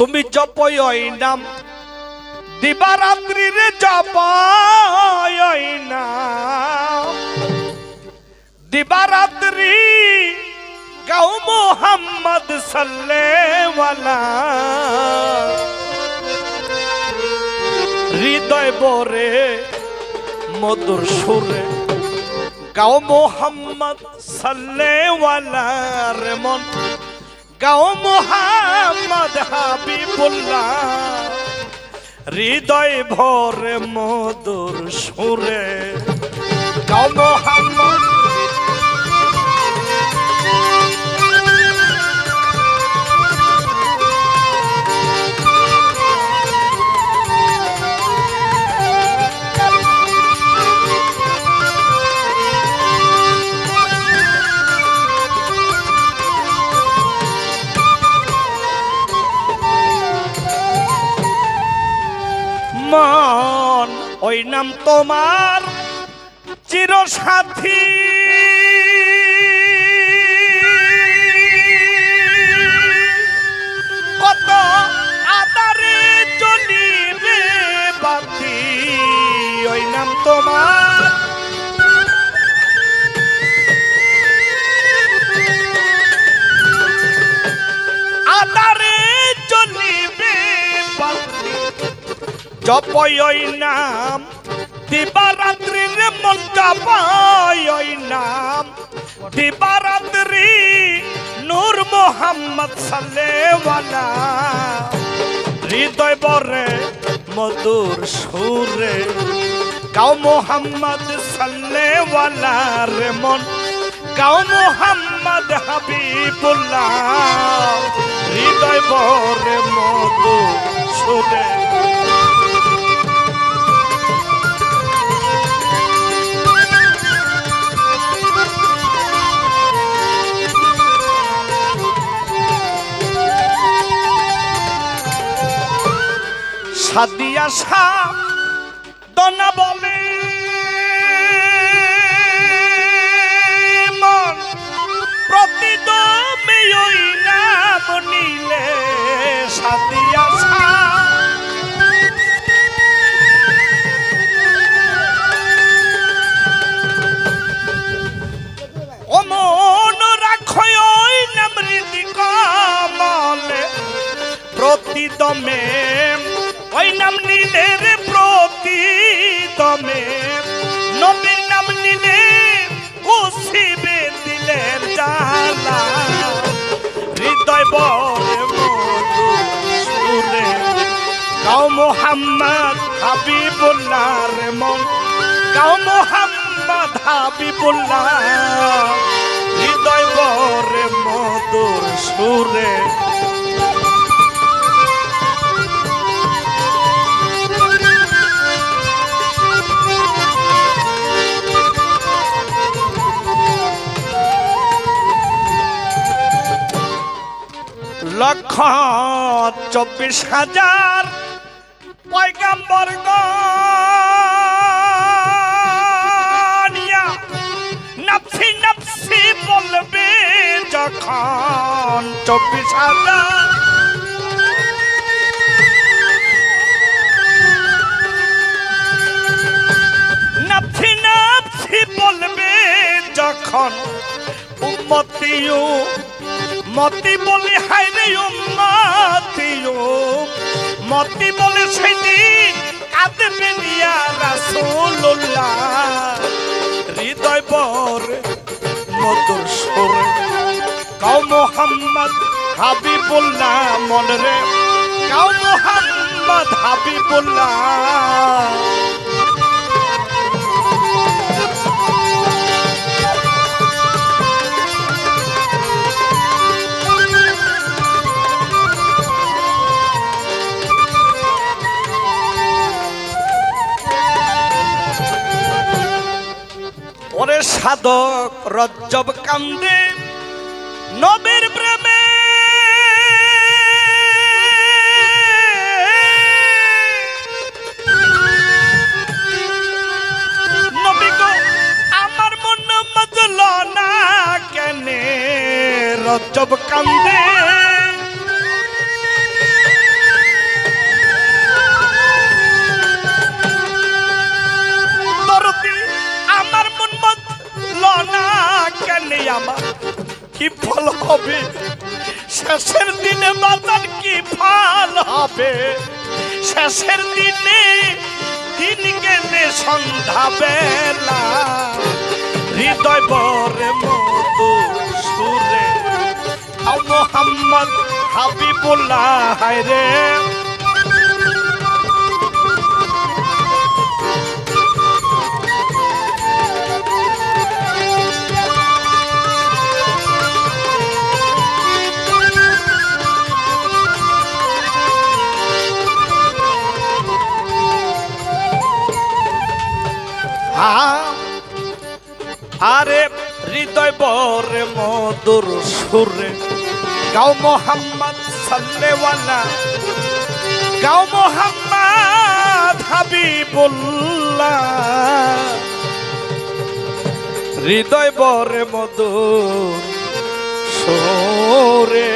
তুমি ওই নাম। দিবারাত্রি রে ওই নাম। দিবারাত্রি গাও মোহাম্মদ সাল্লেওয়ালা হৃদয় বরে মধুর সুরে গাও মোহাম্মদ সাল্লেওয়ালা রে মন গাও মোহাম্মদ হাবিবুল্লাহ। হৃদয় ভরে মধুর সুরে। গাও মোহাম্মদ ওই নাম তোমার চির ওই নাম দিবারাত্রি মন ওই নাম দিবারাত্রি নূর মোহাম্মদ সাল্লেওয়ালা হৃদয় বরে মধুর সুরে, গাও মোহাম্মদ সাল্লেওয়ালা রে মন, গাও মোহাম্মদ হাবিবুল্লাহ। হৃদয় বরে মধুর সুরে সাদিয়া শাহ দনা বলে। মন প্রতিদমে ওই নাম নিলে সাদিয়া শাহ অমন রাখো ওই নাম রীতি কমলে প্রতিদমে ওই নাম নিলে রে প্রতিদমে নবীর নাম নিলে উসিবে দিলের জালা হৃদয় মধু সুরে। গাও মোহাম্মদ হাবিবুল্লাহ রে মন। গাও মোহাম্মদ হাবিবুল্লাহ। হৃদয় বরে মধুর সুরে। লক্ষ চব্বিশ হাজার পয়গাম্বর গনিয়া নাফসি নাফসি বলবে যখন চব্বিশ হাজার নাফসি নাফসি বলবে যখন উম্মতিও মতি বলে হাইরে উম্মতিও মতি বলে, সেদিন কাঁদবে নিয়া রাসূলুল্লাহ। হৃদয় বর মধুর সুরে। কাউ মোহাম্মদ হাবিবুল্লাহ, মনে রে। কাউ মোহাম্মদ হাবিবুল্লাহ। সাধক রজ্জব কান্দে নবীর প্রেমে। আমার মন মজল না কেন রজ্জব কান্দে। কি ফল হবে? শেষের দিনে বাজার কি ফল হবে? শেষের দিনে দিন গেলে সন্ধ্যা বেলা। হৃদয় বরে মতো সুরে। মোহাম্মদ হাবিবুল্লাহ রে। আরে হৃদয় বরে মধুর সুরে। গাও মোহাম্মদ সাল্লেওয়ালা, গাও মোহাম্মদ হাবিবুল্লাহ। হৃদয় বরে মধুর সুরে।